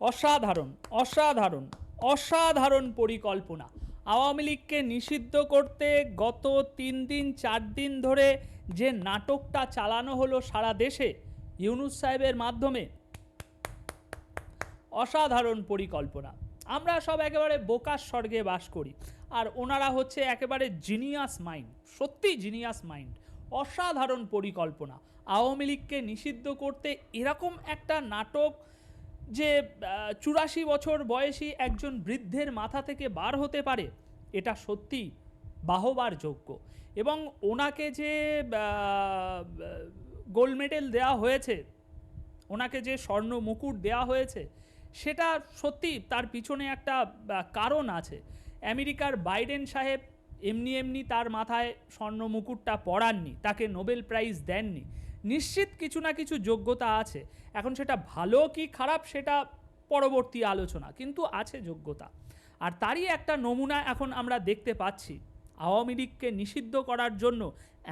অসাধারণ অসাধারণ অসাধারণ পরিকল্পনা। আওয়ামী লীগকে নিষিদ্ধ করতে গত তিন দিন, চার দিন ধরে যে নাটকটা চালানো হলো সারা দেশে ইউনুস সাহেবের মাধ্যমে, অসাধারণ পরিকল্পনা। আমরা সব একেবারে বোকার স্বর্গে বাস করি। আর ওনারা হচ্ছে একেবারে জিনিয়াস মাইন্ড, সত্যি জিনিয়াস মাইন্ড, অসাধারণ পরিকল্পনা। আওয়ামী লীগকে নিষিদ্ধ করতে এরকম একটা নাটক যে চুরাশি বছর বয়সী একজন বৃদ্ধের মাথা থেকে বার হতে পারে, এটা সত্যি বাহবার যোগ্য। এবং ওনাকে যে গোল্ড মেডেল দেওয়া হয়েছে, ওনাকে যে স্বর্ণ মুকুট দেওয়া হয়েছে, সেটা সত্যি তার পিছনে একটা কারণ আছে। আমেরিকার বাইডেন সাহেব এমনি এমনি তার মাথায় স্বর্ণ মুকুটটা পরাননি, তাকে নোবেল প্রাইজ দেননি। নিশ্চিত কিছু না কিছু যোগ্যতা আছে। এখন সেটা ভালো কি খারাপ সেটা পরবর্তী আলোচনা, কিন্তু আছে যোগ্যতা। আর তারই একটা নমুনা এখন আমরা দেখতে পাচ্ছি। আওয়ামী লীগকে নিষিদ্ধ করার জন্য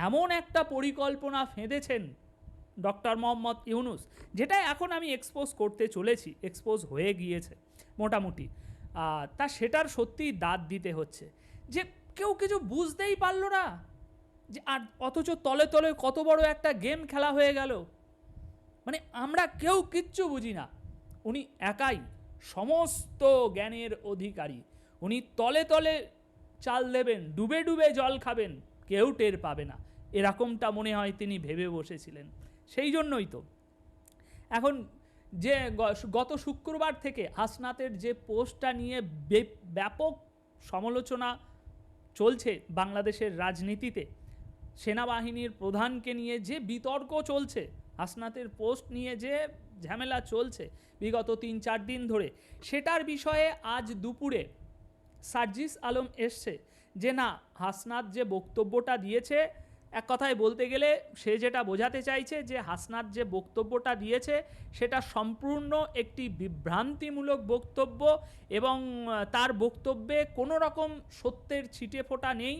এমন একটা পরিকল্পনা ফেঁদেছেন ডক্টর মোহাম্মদ ইউনুস, যেটা এখন আমি এক্সপোজ করতে চলেছি এক্সপোজ হয়ে গিয়েছে মোটামুটি। তা সেটার সত্যিই দাঁত দিতে হচ্ছে। যে কেউ কিছু বুঝতেই পারল না। যে আর অথচ তলে তলে কত বড় একটা গেম খেলা হয়ে গেল। মানে আমরা কেউ কিচ্ছু বুঝি না। উনি একাই সমস্ত জ্ঞানের অধিকারী। উনি তলে তলে চাল দেবেন, ডুবে ডুবে জল খাবেন, কেউ টের পাবে না। এরকমটা মনে হয় তিনি ভেবে বসেছিলেন। সেই জন্যই তো। এখন যে গত শুক্রবার থেকে হাসনাতের যে পোস্টটা নিয়ে ব্যাপক সমালোচনা চলছে বাংলাদেশের রাজনীতিতে সেনাবাহিনীর প্রধানকে নিয়ে যে বিতর্ক চলছে, হাসনাতের পোস্ট নিয়ে যে ঝামেলা চলছে বিগত তিন চার দিন ধরে, সেটার বিষয়ে আজ দুপুরে সার্জিস আলম এসছে যে না, হাসনাত যে বক্তব্যটা দিয়েছে, এক কথায় বলতে গেলে সে যেটা বোঝাতে চাইছে যে হাসনাত যে বক্তব্যটা দিয়েছে, সেটা সম্পূর্ণ একটি বিভ্রান্তিমূলক বক্তব্য এবং তার বক্তব্যে কোনো রকম সত্যের ছিটে ফোটা নেই।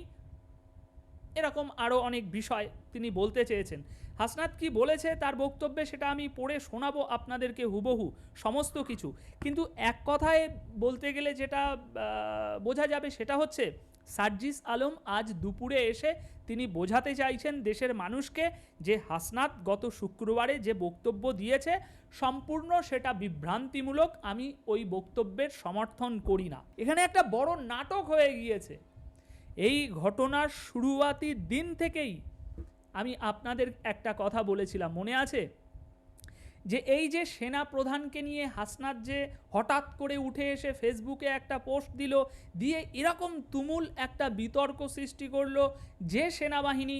এরকম আরও অনেক বিষয় তিনি বলতে চেয়েছেন। হাসনাত কি বলেছে তার বক্তব্যে সেটা আমি পড়ে শোনাবো আপনাদেরকে হুবহু, সমস্ত কিছু। কিন্তু এক কথায় বলতে গেলে যেটা বোঝা যাবে সেটা হচ্ছে, সার্জিস আলম আজ দুপুরে এসে তিনি বোঝাতে চাইছেন দেশের মানুষকে যে হাসনাত গত শুক্রবারে যে বক্তব্য দিয়েছে, সম্পূর্ণ সেটা বিভ্রান্তিমূলক, আমি ওই বক্তব্যের সমর্থন করি না। এখানে একটা বড় নাটক হয়ে গিয়েছে। এই ঘটনার শুরুয়াতি দিন থেকেই আমি আপনাদের একটা কথা বলেছিলাম, মনে আছে? যে এই যে সেনা প্রধানকে নিয়ে হাসনাত যে হঠাৎ করে উঠে এসে ফেসবুকে একটা পোস্ট দিল, দিয়ে এরকম তুমুল একটা বিতর্ক সৃষ্টি করল যে সেনাবাহিনী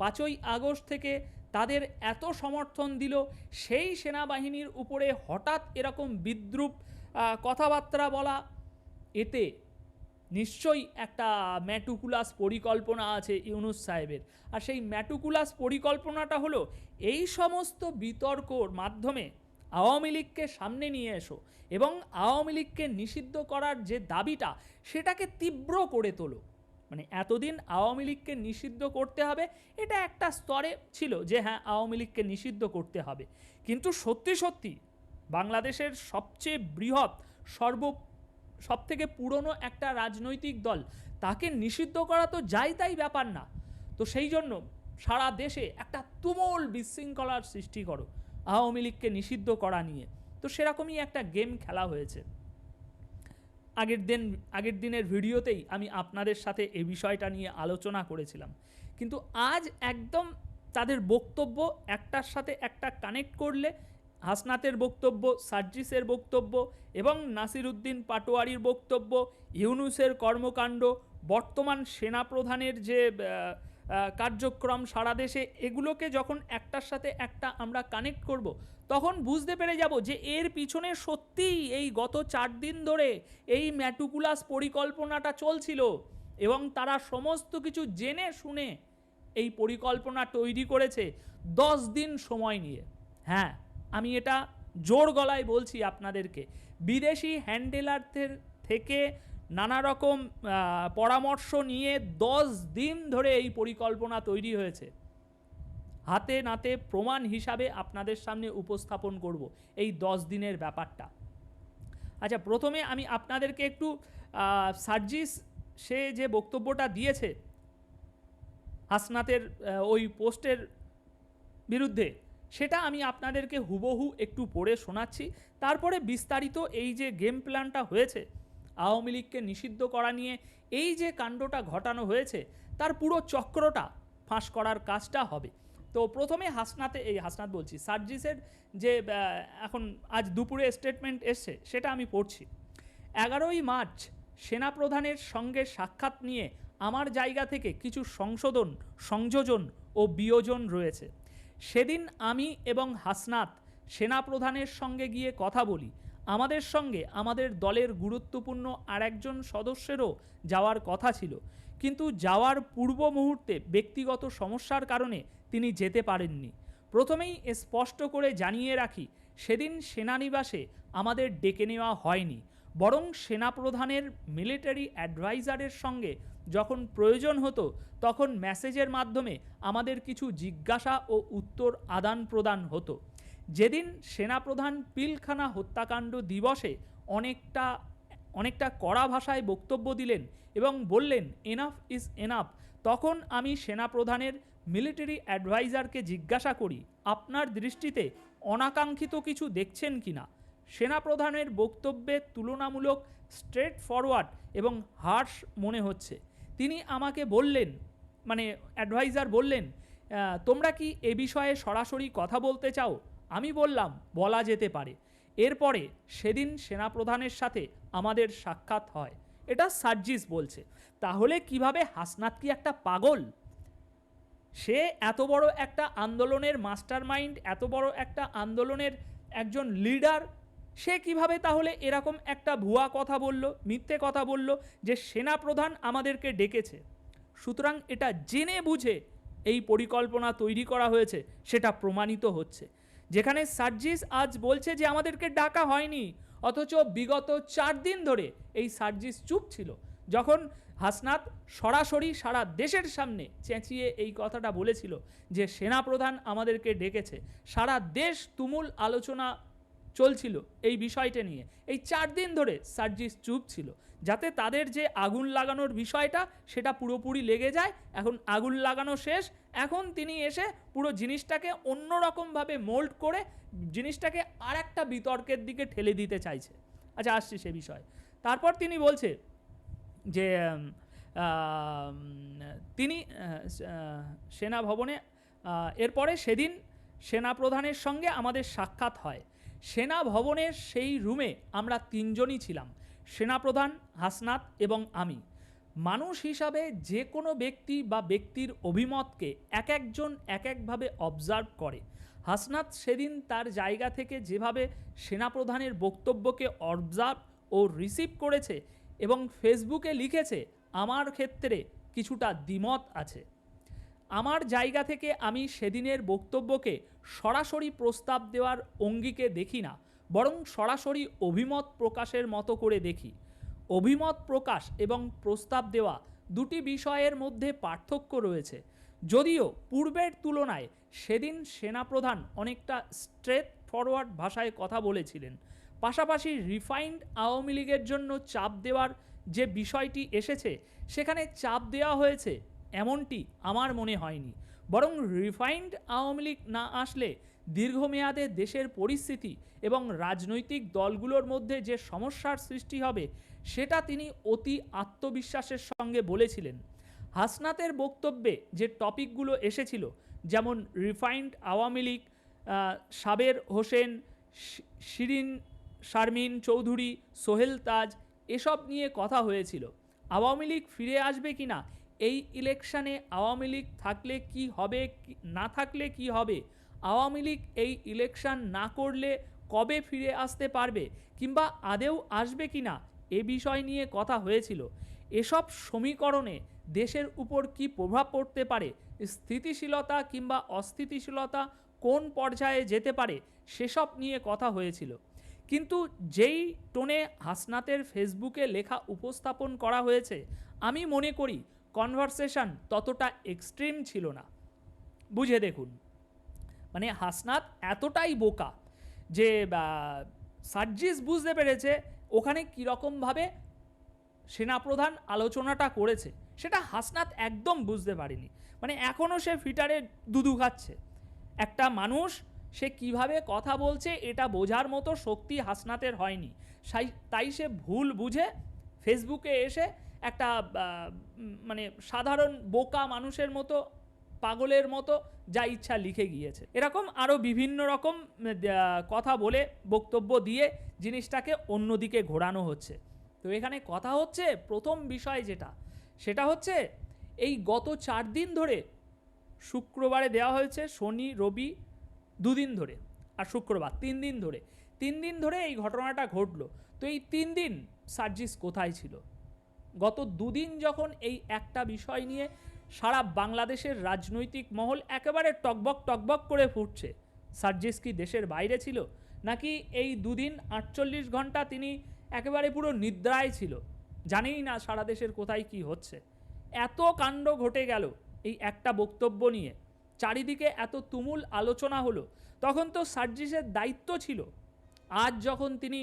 পাঁচই আগস্ট থেকে তাদের এত সমর্থন দিল, সেই সেনাবাহিনীর উপরে হঠাৎ এরকম বিদ্রুপ কথাবার্তা বলা এতে নিশ্চয়ই একটা ম্যাটুকুলাস পরিকল্পনা আছে ইউনুস সাহেবের। আর সেই ম্যাটুকুলাস পরিকল্পনাটা হলো, এই সমস্ত বিতর্কর মাধ্যমে আওয়ামী লীগকে সামনে নিয়ে এসো এবং আওয়ামী লীগকে নিষিদ্ধ করার যে দাবিটা, সেটাকে তীব্র করে তোলো। মানে এতদিন আওয়ামী লীগকে নিষিদ্ধ করতে হবে, এটা একটা স্তরে ছিল যে হ্যাঁ আওয়ামী লীগকে নিষিদ্ধ করতে হবে। কিন্তু সত্যি সত্যি বাংলাদেশের সবচেয়ে বৃহৎ, সর্ব সব থেকে পুরনো একটা রাজনৈতিক দল। তাকে নিষিদ্ধ করা তো যাই তাই ব্যাপার না। তো সেই জন্য সারা দেশে একটা তুমুল বিশৃঙ্খলার সৃষ্টি করো, আওয়ামী লীগকে নিষিদ্ধ করা নিয়ে। তো সেরকমই একটা গেম খেলা হয়েছে। আগের দিন, আগের দিনের ভিডিওতেই আমি আপনাদের সাথে এই বিষয়টা নিয়ে আলোচনা করেছিলাম। কিন্তু আজ একদম তাদের বক্তব্য একটার সাথে একটা কানেক্ট করলে হাসনাতের বক্তব্য সার্জিসের বক্তব্য এবং নাসিরুদ্দিন পাটোয়ারির বক্তব্য, ইউনুসের কর্মকাণ্ড, বর্তমান সেনাপ্রধানের যে কার্যক্রম সারা দেশে, এগুলোকে যখন একটার সাথে একটা আমরা কানেক্ট করব, তখন বুঝতে পেরে যাব যে এর পিছনে সত্যিই এই গত চার দিন ধরে এই ম্যাটুকুলাস পরিকল্পনাটা চলছিল এবং তারা সমস্ত কিছু জেনে শুনে এই পরিকল্পনা তৈরি করেছে দশ দিন সময় নিয়ে। হ্যাঁ আমি এটা জোর গলায় বলছি আপনাদেরকে। বিদেশি হ্যান্ডেলারদের থেকে নানা রকম পরামর্শ নিয়ে দশ দিন ধরে এই পরিকল্পনা তৈরি হয়েছে। হাতে নাতে প্রমাণ হিসাবে আপনাদের সামনে উপস্থাপন করব এই দশ দিনের ব্যাপারটা। আচ্ছা প্রথমে আমি আপনাদেরকে একটু সার্জিস সে যে বক্তব্যটা দিয়েছে, হাসনাতের ওই পোস্টের বিরুদ্ধে সেটা আমি আপনাদেরকে হুবহু একটু পড়ে শোনাচ্ছি। তারপরে বিস্তারিত এই যে গেম প্ল্যানটা হয়েছে, আওয়ামী লীগকে নিষিদ্ধ করা নিয়ে এই যে কাণ্ডটা ঘটানো হয়েছে, তার পুরো চক্রটা ফাঁস করার কাজটা হবে। তো প্রথমে হাসনাতে, এই হাসনাত বলছি, সার্জিসের যে এখন আজ দুপুরে স্টেটমেন্ট এসছে, সেটা আমি পড়ছি। এগারোই মার্চ সেনাপ্রধানের সঙ্গে সাক্ষাৎ নিয়ে আমার জায়গা থেকে কিছু সংশোধন, সংযোজন ও বিয়োজন রয়েছে। সেদিন আমি এবং হাসনাত সেনাপ্রধানের সঙ্গে গিয়ে কথা বলি। আমাদের সঙ্গে আমাদের দলের গুরুত্বপূর্ণ আরেকজন সদস্যেরও যাওয়ার কথা ছিল। কিন্তু যাওয়ার পূর্ব মুহূর্তে ব্যক্তিগত সমস্যার কারণে তিনি যেতে পারেননি। প্রথমেই স্পষ্ট করে জানিয়ে রাখি, সেদিন সেনানিবাসে আমাদের ডেকে নেওয়া হয়নি। বরং সেনাপ্রধানের মিলিটারি অ্যাডভাইজারের সঙ্গে যখন প্রয়োজন হতো, তখন মেসেজের মাধ্যমে আমাদের কিছু জিজ্ঞাসা ও উত্তর আদান প্রদান হতো। যেদিন সেনাপ্রধান পিলখানা হত্যাকাণ্ড দিবসে অনেকটা অনেকটা কড়া ভাষায় বক্তব্য দিলেন এবং বললেন এনাফ ইজ এনাফ তখন আমি সেনাপ্রধানের মিলিটারি অ্যাডভাইজারকে জিজ্ঞাসা করি, আপনার দৃষ্টিতে অনাকাঙ্ক্ষিত কিছু দেখছেন কি না? সেনাপ্রধানের বক্তব্যে তুলনামূলক স্ট্রেট ফরওয়ার্ড এবং হার্শ মনে হচ্ছে। তিনি আমাকে বললেন মানে অ্যাডভাইজার বললেন তোমরা কি এ বিষয়ে সরাসরি কথা বলতে চাও? আমি বললাম, বলা যেতে পারে। এরপরে সেদিন সেনাপ্রধানের সাথে আমাদের সাক্ষাৎ হয়। এটা সার্জিস বলছে। তাহলে কীভাবে হাসনাত কি একটা পাগল? সে এত বড় একটা আন্দোলনের মাস্টার মাইন্ড এত বড় একটা আন্দোলনের একজন লিডার সে কীভাবে তাহলে এরকম একটা ভুয়া কথা বলল, মিথ্যে কথা বলল যে সেনাপ্রধান আমাদেরকে ডেকেছে? সুতরাং এটা জেনে বুঝে এই পরিকল্পনা তৈরি করা হয়েছে, সেটা প্রমাণিত হচ্ছে। যেখানে সার্জিস আজ বলছে যে আমাদেরকে ডাকা হয়নি, অথচ বিগত চার দিন ধরে এই সার্জিস চুপ ছিল। যখন হাসনাত সরাসরি সারা দেশের সামনে চেঁচিয়ে এই কথাটা বলেছিল যে সেনাপ্রধান আমাদেরকে ডেকেছে, সারা দেশ তুমুল আলোচনা চলছিল এই বিষয়টা নিয়ে। এই চার দিন ধরে সার্জিস চুপ ছিল, যাতে তাদের যে আগুন লাগানোর বিষয়টা সেটা পুরোপুরি লেগে যায়। এখন আগুন লাগানো শেষ, এখন তিনি এসে পুরো জিনিসটাকে অন্যরকমভাবে মোল্ড করে জিনিসটাকে আর একটা বিতর্কের দিকে ঠেলে দিতে চাইছে। আচ্ছা আসছি সে বিষয়ে। তারপর তিনি বলছে যে তিনি সেনা ভবনে এরপরে সেদিন সেনা প্রধানের সঙ্গে আমাদের সাক্ষাৎ হয়। সেনা ভবনের সেই রুমে আমরা তিনজনই ছিলাম, সেনাপ্রধান হাসনাত এবং আমি। মানুষ হিসাবে যে কোনো ব্যক্তি বা ব্যক্তির অভিমতকে এক একজন এক একভাবে অবজার্ভ করে। হাসনাত সেদিন তার জায়গা থেকে যেভাবে সেনাপ্রধানের বক্তব্যকে অবজার্ভ ও রিসিভ করেছে এবং ফেসবুকে লিখেছে, আমার ক্ষেত্রে কিছুটা দ্বিমত আছে। আমার জায়গা থেকে আমি সেদিনের বক্তব্যকে সরাসরি প্রস্তাব দেওয়ার অঙ্গিকে দেখি না, বরং সরাসরি অভিমত প্রকাশের মতো করে দেখি। অভিমত প্রকাশ এবং প্রস্তাব দেওয়া দুটি বিষয়ের মধ্যে পার্থক্য রয়েছে। যদিও পূর্বের তুলনায় সেদিন সেনাপ্রধান অনেকটা স্ট্রেট ফরওয়ার্ড ভাষায় কথা বলেছিলেন। পাশাপাশি রিফাইন্ড আওয়ামী লীগের জন্য চাপ দেওয়ার যে বিষয়টি এসেছে, সেখানে চাপ দেওয়া হয়েছে এমনটি আমার মনে হয়নি। বরং রিফাইন্ড আওয়ামী লীগ না আসলে দীর্ঘমেয়াদে দেশের পরিস্থিতি এবং রাজনৈতিক দলগুলোর মধ্যে যে সমস্যার সৃষ্টি হবে, সেটা তিনি অতি আত্মবিশ্বাসের সঙ্গে বলেছিলেন। হাসনাতের বক্তব্যে যে টপিকগুলো এসেছিল, যেমন রিফাইন্ড আওয়ামী লীগ সাবের হোসেন শিরিন, শারমিন চৌধুরী, সোহেল তাজ, এসব নিয়ে কথা হয়েছিল। আওয়ামী লীগ ফিরে আসবে কি না এই ইলেকশানে আওয়ামী লীগ থাকলে কি হবে না থাকলে কি হবে? আওয়ামী লীগ এই ইলেকশন না করলে কবে ফিরে আসতে পারবে কিংবা আদেও আসবে কি না, এ বিষয় নিয়ে কথা হয়েছিল। এসব সমীকরণে দেশের উপর কি প্রভাব পড়তে পারে, স্থিতিশীলতা কিংবা অস্থিতিশীলতা কোন পর্যায়ে যেতে পারে, সেসব নিয়ে কথা হয়েছিল। কিন্তু যেই টোনে হাসনাতের ফেসবুকে লেখা উপস্থাপন করা হয়েছে, আমি মনে করি কনভারসেশন ততটা এক্সট্রিম ছিল না। বুঝে দেখুন। মানে হাসনাত এতটাই বোকা যে সার্জিস বুঝতে পেরেছে ওখানে কীরকমভাবে সেনাপ্রধান আলোচনাটা করেছে। সেটা হাসনাত একদম বুঝতে পারেনি। মানে এখনও সে ফিটারে দুদু খাচ্ছে। একটা মানুষ, সে কীভাবে কথা বলছে এটা বোঝার মতো শক্তি হাসনাতের হয়নি। তাই সে ভুল বুঝে ফেসবুকে এসে একটা মানে সাধারণ বোকা মানুষের মতো, পাগলের মতো যা ইচ্ছা লিখে গিয়েছে। এরকম আরও বিভিন্ন রকম কথা বলে বক্তব্য দিয়ে জিনিসটাকে অন্যদিকে ঘোরানো হচ্ছে। তো এখানে কথা হচ্ছে, প্রথম বিষয় যেটা, সেটা হচ্ছে এই গত চার দিন ধরে শুক্রবারে দেওয়া হয়েছে, শনি, রবি দুদিন ধরে, আর শুক্রবার তিন দিন ধরে। তিন দিন ধরে এই ঘটনাটা ঘটলো। তো এই তিন দিন সার্জিস কোথায় ছিল? গত দুদিন যখন এই একটা বিষয় নিয়ে সারা বাংলাদেশের রাজনৈতিক মহল একেবারে টকবক টকবক করে ফুটছে, সার্জিস কি দেশের বাইরে ছিল? নাকি এই দুদিন আটচল্লিশ ঘণ্টা তিনি একেবারে পুরো নিদ্রায় ছিল? জানেই না সারা দেশের কোথায় কি হচ্ছে। এত কাণ্ড ঘটে গেল এই একটা বক্তব্য নিয়ে। চারিদিকে এত তুমুল আলোচনা হলো, তখন তো সার্জিসের দায়িত্ব ছিল। আজ যখন তিনি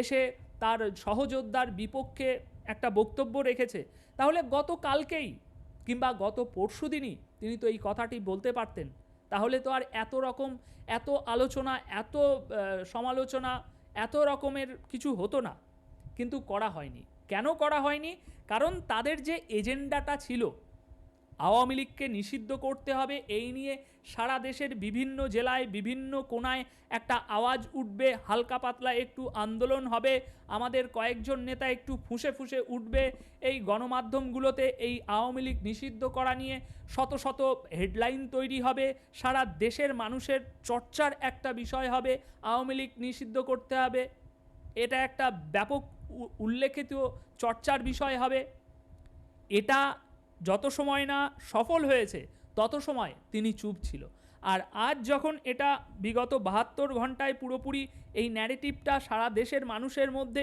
এসে তার সহযোদ্ধার বিপক্ষে একটা বক্তব্য রেখেছে। তাহলে গত কালকেই কিংবা গত পরশু দিনই তিনি তো এই কথাটি বলতে পারতেন। তাহলে তো আর এত রকম, এত আলোচনা, এত সমালোচনা, এত রকমের কিছু হতো না। কিন্তু করা হয়নি। কেন করা হয়নি? কারণ তাদের যে এজেন্ডাটা ছিল আওয়ামী লীগকে নিষিদ্ধ করতে হবে, এই নিয়ে সারা দেশের বিভিন্ন জেলায়, বিভিন্ন কোনায় একটা আওয়াজ উঠবে, হালকা পাতলা একটু আন্দোলন হবে, আমাদের কয়েকজন নেতা একটু ফুঁসে ফুঁসে উঠবে, এই গণমাধ্যমগুলোতে এই আওয়ামী লীগ নিষিদ্ধ করা নিয়ে শত শত হেডলাইন তৈরি হবে, সারা দেশের মানুষের চর্চার একটা বিষয় হবে, আওয়ামী লীগ নিষিদ্ধ করতে হবে, এটা একটা ব্যাপক উল্লেখিত চর্চার বিষয় হবে, এটা যত সময় না সফল হয়েছে, তত সময় তিনি চুপ ছিল। আর আজ যখন এটা বিগত বাহাত্তর ঘন্টায় পুরোপুরি এই ন্যারেটিভটা সারা দেশের মানুষের মধ্যে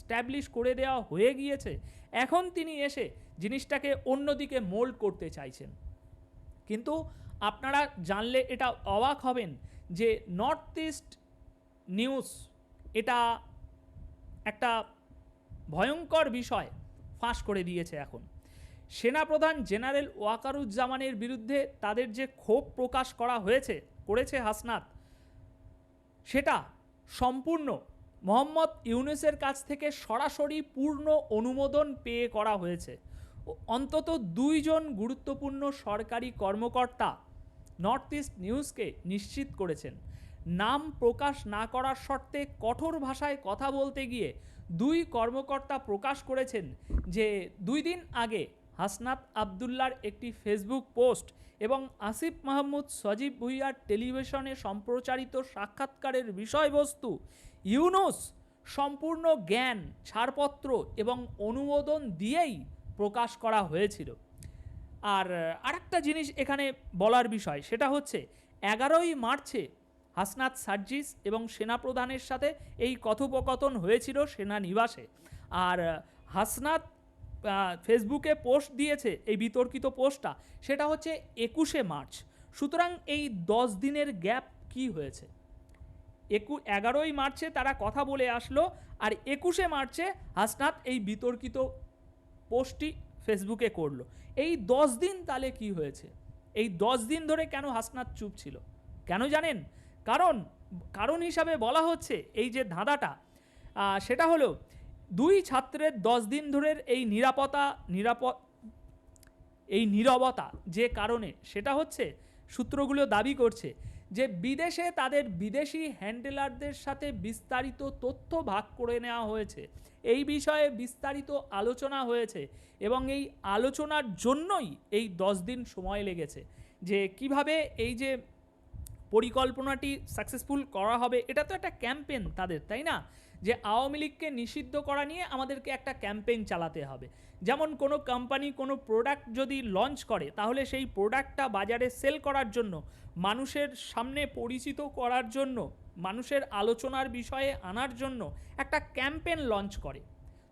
স্ট্যাবলিশ করে দেওয়া হয়ে গিয়েছে, এখন তিনি এসে জিনিসটাকে অন্যদিকে মোল্ড করতে চাইছেন। কিন্তু আপনারা জানলে এটা অবাক হবেন যে নর্থ ইস্ট নিউজ এটা একটা ভয়ঙ্কর বিষয় ফাঁস করে দিয়েছে এখন। সেনাপ্রধান জেনারেল ওয়াকারুজ্জামানের বিরুদ্ধে তাদের যে ক্ষোভ প্রকাশ করা হয়েছে, করেছে হাসনাত, সেটা সম্পূর্ণ মোহাম্মদ ইউনুসের কাছ থেকে সরাসরি পূর্ণ অনুমোদন পেয়ে করা হয়েছে। অন্তত দুইজন গুরুত্বপূর্ণ সরকারি কর্মকর্তা নর্থ ইস্ট নিউজকে নিশ্চিত করেছেন। নাম প্রকাশ না করার শর্তে কঠোর ভাষায় কথা বলতে গিয়ে দুই কর্মকর্তা প্রকাশ করেছেন যে দুই দিন আগে হাসনাত আবদুল্লার একটি ফেসবুক পোস্ট এবং আসিফ মাহমুদ সজীব ভুইয়ার টেলিভিশনে সম্প্রচারিত সাক্ষাৎকারের বিষয়বস্তু ইউনুস সম্পূর্ণ জ্ঞান, ছাড়পত্র এবং অনুমোদন দিয়েই প্রকাশ করা হয়েছিল। আর, আরেকটা জিনিস এখানে বলার বিষয়, সেটা হচ্ছে এগারোই মার্চে হাসনাত সার্জিস এবং সেনাপ্রধানের সাথে এই কথোপকথন হয়েছিল সেনানিবাসে। আর, হাসনাত ফেসবুকে পোস্ট দিয়েছে এই বিতর্কিত পোস্টটা সেটা হচ্ছে একুশে মার্চ। সুতরাং এই দশ দিনের গ্যাপ কি হয়েছে? একু, এগারোই মার্চে তারা কথা বলে আসলো, আর একুশে মার্চে হাসনাত এই বিতর্কিত পোস্টটি ফেসবুকে করল। এই দশ দিন তাহলে কি হয়েছে? এই দশ দিন ধরে কেন হাসনাত চুপ ছিল? কেন জানেন? কারণ কারণ হিসাবে বলা হচ্ছে এই যে ধাঁধাটা সেটা হলো দুই ছাত্রের দশ দিন ধরে এই নিরাপত্তা, নিরাপদ, এই নীরবতা যে কারণে, সেটা হচ্ছে সূত্রগুলো দাবি করছে যে বিদেশে তাদের বিদেশি হ্যান্ডেলারদের সাথে বিস্তারিত তথ্য ভাগ করে নেওয়া হয়েছে। এই বিষয়ে বিস্তারিত আলোচনা হয়েছে এবং এই আলোচনার জন্যই এই দশ দিন সময় লেগেছে যে কীভাবে এই যে পরিকল্পনাটি সাকসেসফুল করা হবে, এটা তো একটা ক্যাম্পেন তাদের, তাই না? যে আওয়ামী লীগকে নিষিদ্ধ করা নিয়ে আমাদেরকে একটা ক্যাম্পেইন চালাতে হবে। যেমন কোনো কোম্পানি কোনো প্রোডাক্ট যদি লঞ্চ করে, তাহলে সেই প্রোডাক্টটা বাজারে সেল করার জন্য, মানুষের সামনে পরিচিত করার জন্য, মানুষের আলোচনার বিষয়ে আনার জন্য একটা ক্যাম্পেন লঞ্চ করে।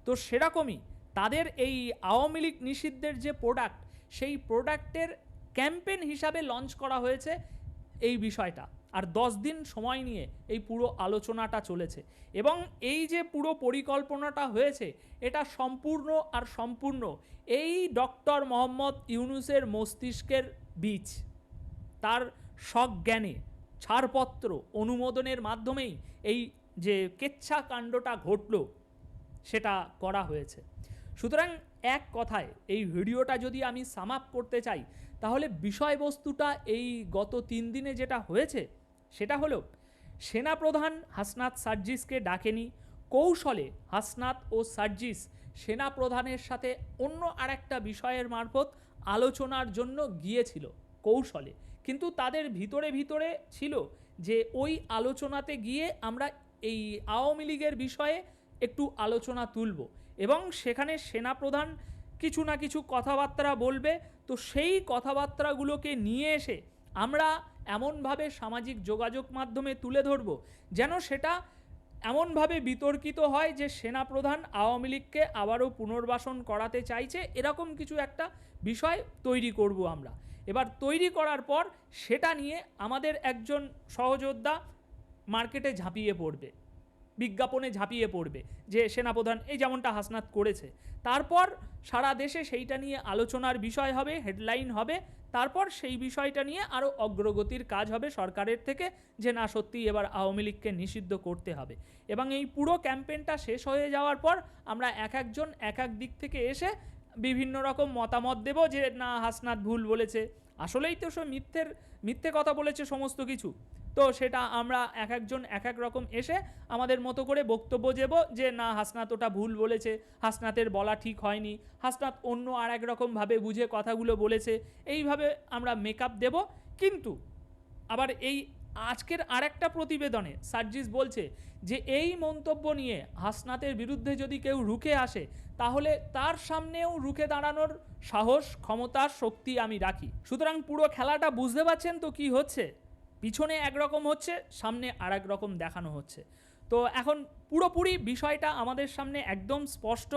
তো সেরকমই তাদের এই আওয়ামী লীগ নিষিদ্ধের যে প্রোডাক্ট সেই প্রোডাক্টের ক্যাম্পেন হিসাবে লঞ্চ করা হয়েছে এই বিষয়টা। আর দশ দিন সময় নিয়ে এই পুরো আলোচনাটা চলেছে। এবং এই যে পুরো পরিকল্পনাটা হয়েছে, এটা সম্পূর্ণ আর সম্পূর্ণ এই ডক্টর মোহাম্মদ ইউনুসের মস্তিষ্কের বীজ। তার সজ্ঞানে, ছাড়পত্র অনুমোদনের মাধ্যমেই এই যে কেচ্ছা কাণ্ডটা ঘটল, সেটা করা হয়েছে। সুতরাং এক কথায়, এই ভিডিওটা যদি আমি সামাপ করতে চাই, তাহলে বিষয়বস্তুটা এই গত তিন দিনে যেটা হয়েছে সেটা হলো, সেনাপ্রধান হাসনাত সার্জিসকে ডাকেনি, কৌশলে হাসনাত ও সার্জিস সেনাপ্রধানের সাথে অন্য আরেকটা বিষয়ের মারফত আলোচনার জন্য গিয়েছিল কৌশলে। কিন্তু তাদের ভিতরে ভিতরে ছিল যে ওই আলোচনাতে গিয়ে আমরা এই আওয়ামী লীগের বিষয়ে একটু আলোচনা তুলব এবং সেখানে সেনাপ্রধান কিছু না কিছু কথাবার্তা বলবে। তো সেই কথাবার্তাগুলোকে নিয়ে এসে আমরা এমনভাবে সামাজিক যোগাযোগ মাধ্যমে তুলে ধরব, যেন সেটা এমনভাবে বিতর্কিত হয় যে সেনাপ্রধান আওয়ামী লীগকে আবারও পুনর্বাসন করাতে চাইছে, এরকম কিছু একটা বিষয় তৈরি করব আমরা। এবার তৈরি করার পর সেটা নিয়ে আমাদের একজন সহযোদ্ধা মার্কেটে ঝাঁপিয়ে পড়বে। বিজ্ঞাপনে ঝাঁপিয়ে পড়বে যে সেনাপ্রধান এই যেমনটা হাসনাত করেছে। তারপর সারা দেশে সেইটা নিয়ে আলোচনার বিষয় হবে, হেডলাইন হবে, তারপর সেই বিষয়টা নিয়ে আরও অগ্রগতির কাজ হবে সরকারের থেকে যে না সত্যি এবার আওয়ামী লীগকে নিষিদ্ধ করতে হবে। এবং এই পুরো ক্যাম্পেনটা শেষ হয়ে যাওয়ার পর আমরা এক একজন, এক এক দিক থেকে এসে বিভিন্ন রকম মতামত দেব যে না, হাসনাত ভুল বলেছে। আসলেই তো সে মিথ্যের, মিথ্যে কথা বলেছে সমস্ত কিছু। তো সেটা আমরা এক একজন এক এক রকম এসে আমাদের মতো করে বক্তব্য দেব যে, না, হাসনাত ওটা ভুল বলেছে, হাসনাতের বলা ঠিক হয়নি, হাসনাত অন্য আর এক রকমভাবে বুঝে কথাগুলো বলেছে, এইভাবে আমরা মেকআপ দেব। কিন্তু আবার এই আজকের আরেকটা প্রতিবেদনে সার্জিস বলছে যে, এই মন্তব্য নিয়ে হাসনাতের বিরুদ্ধে যদি কেউ রুখে আসে, তাহলে তার সামনেও রুখে দাঁড়ানোর সাহস, ক্ষমতা, শক্তি আমি রাখি। সুতরাং পুরো খেলাটা বুঝতে পারছেন তো কি হচ্ছে? পিছনে একরকম হচ্ছে, সামনে আর রকম দেখানো হচ্ছে। তো এখন পুরোপুরি বিষয়টা আমাদের সামনে একদম স্পষ্ট।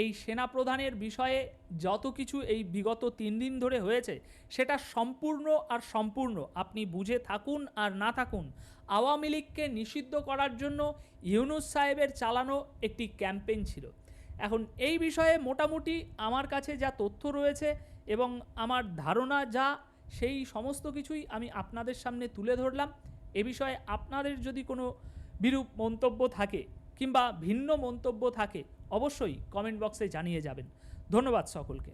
এই সেনাপ্রধানের বিষয়ে যত কিছু এই বিগত তিন দিন ধরে হয়েছে, সেটা সম্পূর্ণ আর সম্পূর্ণ আপনি বুঝে থাকুন আর না থাকুন। আওয়ামী লীগকে নিষিদ্ধ করার জন্য ইউনুস সাহেবের চালানো একটি ক্যাম্পেইন ছিল। এখন এই বিষয়ে মোটামুটি আমার কাছে যা তথ্য রয়েছে এবং আমার ধারণা যা সেই সমস্ত কিছুই আমি আপনাদের সামনে তুলে ধরলাম। এ বিষয়ে আপনাদের যদি কোনো বিরূপ মন্তব্য থাকে কিংবা ভিন্ন মন্তব্য থাকে, অবশ্যই কমেন্ট বক্সে জানিয়ে যাবেন। ধন্যবাদ সকলকে।